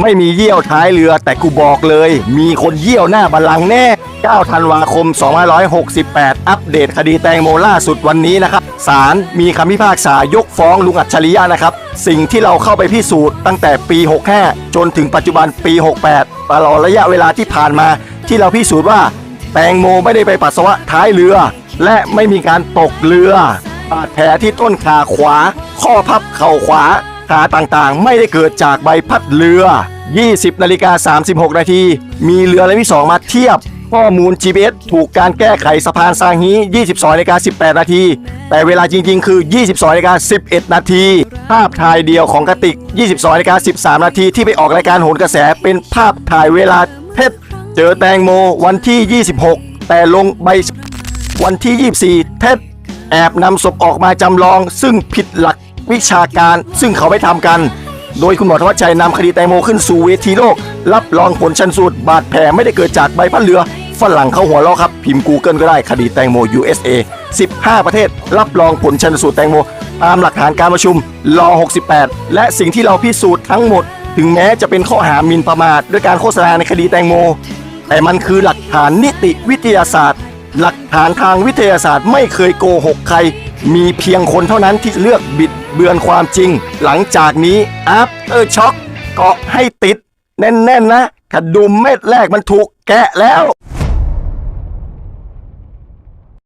ไม่มีเยี่ยวท้ายเรือแต่กูบอกเลย มีคนเยี่ยวหน้าบัลลังก์แน่ 9 ธันวาคม 2568 อัปเดตคดีแตงโมล่าสุดวันนี้นะครับศาลมีคำพิพากษายกฟ้องลุงอัจฉริยะนะครับ สิ่งที่เราเข้าไปพิสูจน์ตั้งแต่ปี 65 จนถึงปัจจุบันปี 68 ตลอดระยะเวลาที่ผ่านมา ที่เราพิสูจน์ว่า แตงโมไม่ได้ไปปัสสาวะท้ายเรือ และไม่มีการตกเรือบาดแผลที่ต้นขาขวา ข้อพับเข่าขวา ขาต่างๆ ไม่ได้เกิดจากใบพัดเรือ 20นาฬิกา36 นาที มีเรือลำที่ 2 มาเทียบ ข้อมูล GPS ถูกการแก้ไขสะพานซางฮี 22นาฬิกา18 นาที แต่เวลาจริงๆ คือ 22นาฬิกา11 นาที ภาพถ่ายเดียวของกะติก 22นาฬิกา13 นาทีที่ไปออกรายการโหนกระแสเป็นภาพถ่ายเวลาเท็จเจอแตงโมวันที่ 26 แต่ลงใบวันที่ 24 เท็จแอบนำศพออกมาจำลองซึ่งผิดหลัก วิชาการซึ่งเขาไม่ทำกัน โดยคุณหมอธวัชชัยนำคดีแตงโมขึ้นสู่เวทีโลก รับรองผลชันสูตรบาดแผลไม่ได้เกิดจากใบพัดเรือฝรั่งเข้าหัวเราะครับ พิมพ์ Google ก็ได้คดีแตงโม USA 15 ประเทศ รับรองผลชันสูตรแตงโม ตามหลักฐานการประชุมรอ68 และสิ่งที่เราพิสูจน์ทั้งหมด ถึงแม้จะเป็นข้อหาหมิ่นประมาทด้วยการโฆษณาในคดีแตงโม แต่มันคือหลักฐานนิติวิทยาศาสตร์ หลักฐานทางวิทยาศาสตร์ไม่เคยโกหกใคร มีเพียงคนเท่านั้นที่เลือกบิดเบือนความจริง หลังจากนี้อัพเตอร์ช็อคเกาะให้ติด แน่นๆนะขดุมเม็ดแรกมันถูกแกะแล้ว